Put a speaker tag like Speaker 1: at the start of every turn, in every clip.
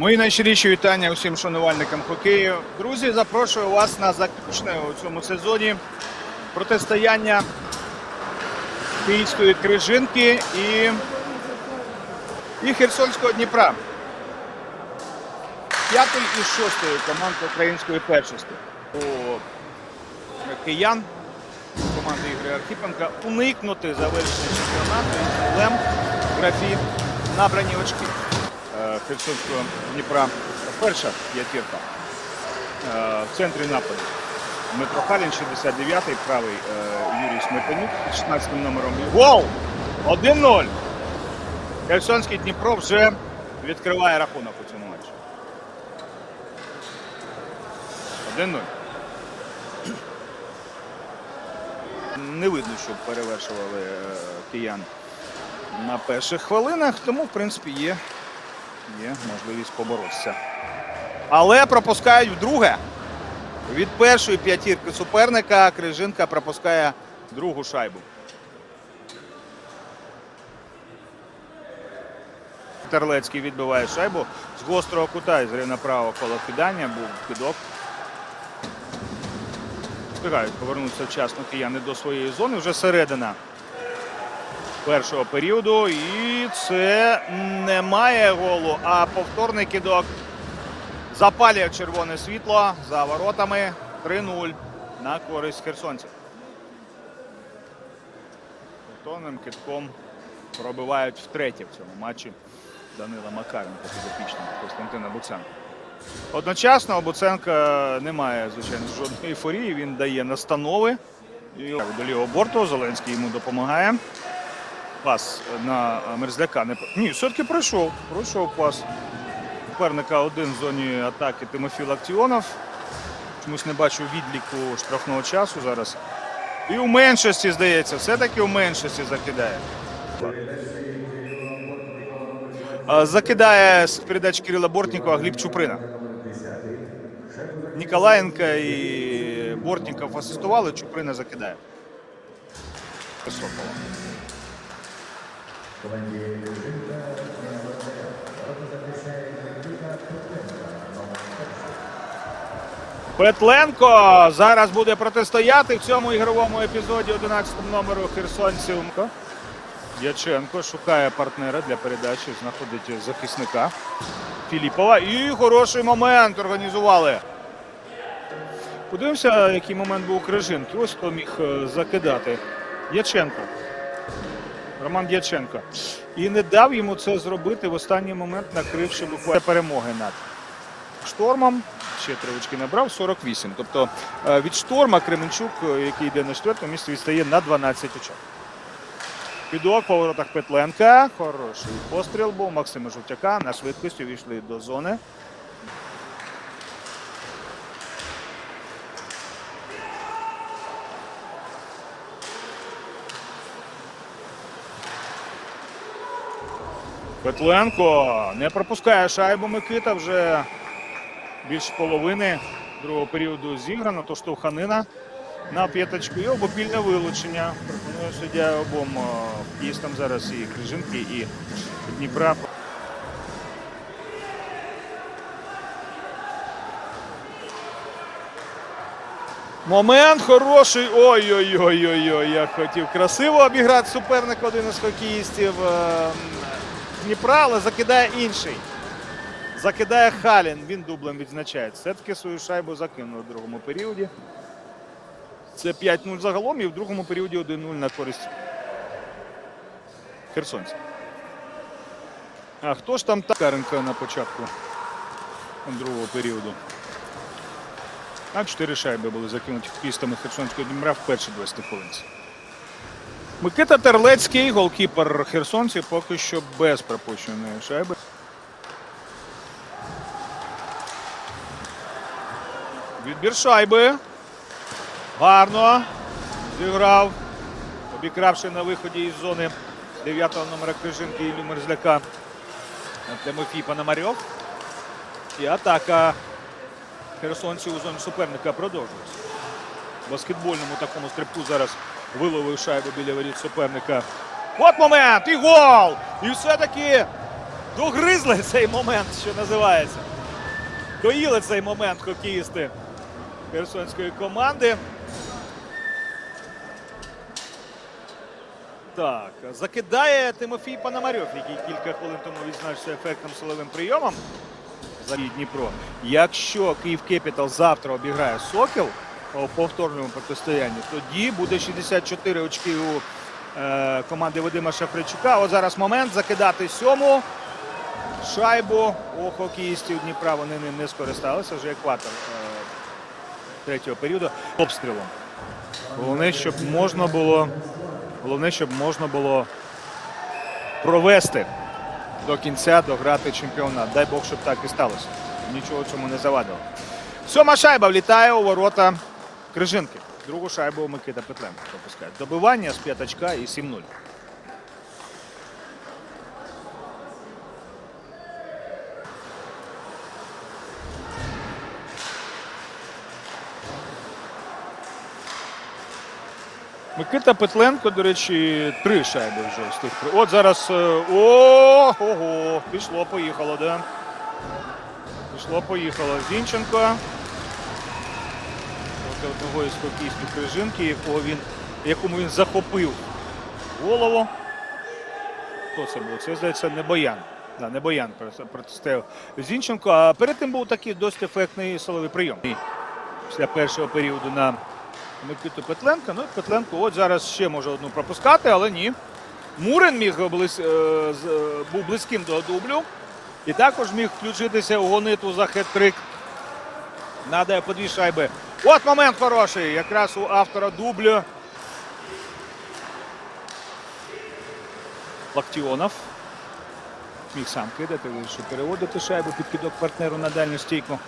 Speaker 1: Мої найщиріші вітання усім шанувальникам хокею. Друзі, запрошую вас на заключне у цьому сезоні протистояння Київської крижинки і, і Херсонського Дніпра. П'ятої і шостої команд української першості. У киян команди Ігоря Архіпенка уникнути завершення чемпіонату і проблем в графі набрані очки Херсонського Дніпра. Перша п'ятірка е, в центрі нападу. Дмитро Халін, 69-й, правий е, Юрій Сметанюк з 16 номером. Гол! 1-0. Херсонський Дніпро вже відкриває рахунок у цьому матчі. 1-0. Не видно, щоб перевершували е, киян на перших хвилинах, тому, в принципі, є, є можливість поборотися. Але пропускають вдруге. Від першої п'ятірки суперника Крижинка пропускає другу шайбу. Терлецький відбиває шайбу з гострого кута із на правого коло кидання. Був кидок. Встигають повернутися вчасно кияни до своєї зони. Вже середина першого періоду. І це немає голу, а повторний кидок запалює червоне світло за воротами 3-0 на користь херсонців. Повторним кидком пробивають втретє в цьому матчі Данила Макаренка підопічного Костянтина Буценка. Одночасно Буценка немає, звичайно, жодної ейфорії. Він дає настанови. До лівого борту Зеленський йому допомагає. Пас на Мерзляка. Ні, все-таки пройшов. Пройшов пас. Суперника один в зоні атаки Тимофій Лактіонов. Чомусь не бачу відліку штрафного часу зараз. І у меншості, здається, все-таки у меншості закидає. Закидає з передач Кирила Бортнікова Гліб Чуприна. Ніколаєнка і Бортніков асистували, Чуприна закидає. Петленко зараз буде протистояти в цьому ігровому епізоді 11 номеру херсонців. Дяченко шукає партнера для передачі, знаходить захисника Філіпова. І хороший момент організували. Подивимося, який момент був. Ось хто міг е, закидати. Дяченко. Роман Дяченко. І не дав йому це зробити в останній момент, накривши буквально перемоги над штормом. Ще три очки набрав 48. Тобто е, від шторма Кременчук, е, який йде на четвертому місці, відстає на 12 очок. Підок по воротах Петленка. Хороший постріл був Максима Жовтяка. На швидкості увійшли до зони. Петленко не пропускає шайбу Микита. Вже більше половини другого періоду зіграно. То штовханина на п'яточку і обопільне вилучення. Пропонує суддя обом е, хокеїстам зараз і Крижинки, і Дніпра. Момент хороший. Ой-ой-ой-ой-ой. Я хотів красиво обіграти суперника один із хокеїстів е, Дніпра, але закидає інший. Закидає Халін. Він дублем відзначається. Все-таки свою шайбу закинув у другому періоді. Це 5-0 загалом і в другому періоді 1-0 на користь херсонців. А хто ж там Каренко на початку другого періоду? А чотири шайби були закинуті хокеїстами Херсонського Дніпра в першій 20 хвилинці. Микита Терлецький, голкіпер херсонців, поки що без пропущеної шайби. Відбір шайби. Гарно. Зіграв. Обікравши на виході із зони 9-го номера Крижинки Іллю Мерзляка. Тимофій Пономарьов. І атака херсонців у зоні суперника продовжується. В баскетбольному такому стрибку зараз виловив шайбу біля воріт суперника. От момент! І гол! І все-таки догризли цей момент, що називається. Доїли цей момент хокеїсти херсонської команди. Так, закидає Тимофій Пономарьов, який кілька хвилин тому відзначився ефектним силовим прийомом за Дніпро. Якщо Київ Кепітал завтра обіграє Сокіл повторному протистоянні, тоді буде 64 очки у е, команди Вадима Шафричука. От зараз момент закидати сьому шайбу у хокеїстів Дніпра. Вони ним не скористалися вже екватор е, третього періоду обстрілом. Головне, щоб можна було. Головне, щоб можна було провести до кінця дограти чемпіонат. Дай Бог, щоб так і сталося. Нічого цьому не завадило. Сьома шайба влітає у ворота Крижинки. Другу шайбу Микита Петленко пропускає. Добивання з п'ятачка і 7-0. Микита Петленко, до речі, три шайби вже з тих. От зараз. е, О, ого, пішло, поїхало, да? Пішло, поїхало. Зінченко. Одного із хокейських крижинки, якого він, якому він захопив голову. Хто це був? Це, здається, не Боян. Да, не Боян проти- протистояв Зінченко. А перед тим був такий досить ефектний силовий прийом. Після першого періоду на Микиту Петленка. Ну, Петленко от зараз ще може одну пропускати, але ні. Мурин міг близ, е, е, був близьким до дублю. І також міг включитися у гонитву за хет-трик. Надає по дві шайби. От момент хороший. Якраз у автора дублю. Лактіонов. Міг сам кидати, вирішив переводити шайбу під кидок партнеру на дальню стійку.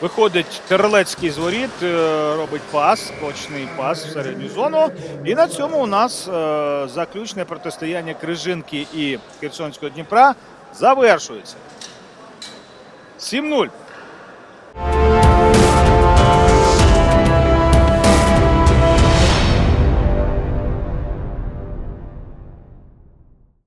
Speaker 1: Виходить Терлецький з воріт, е, робить пас, точний пас в середню зону. І на цьому у нас е, заключне протистояння Крижинки і Херсонського Дніпра завершується. 7-0.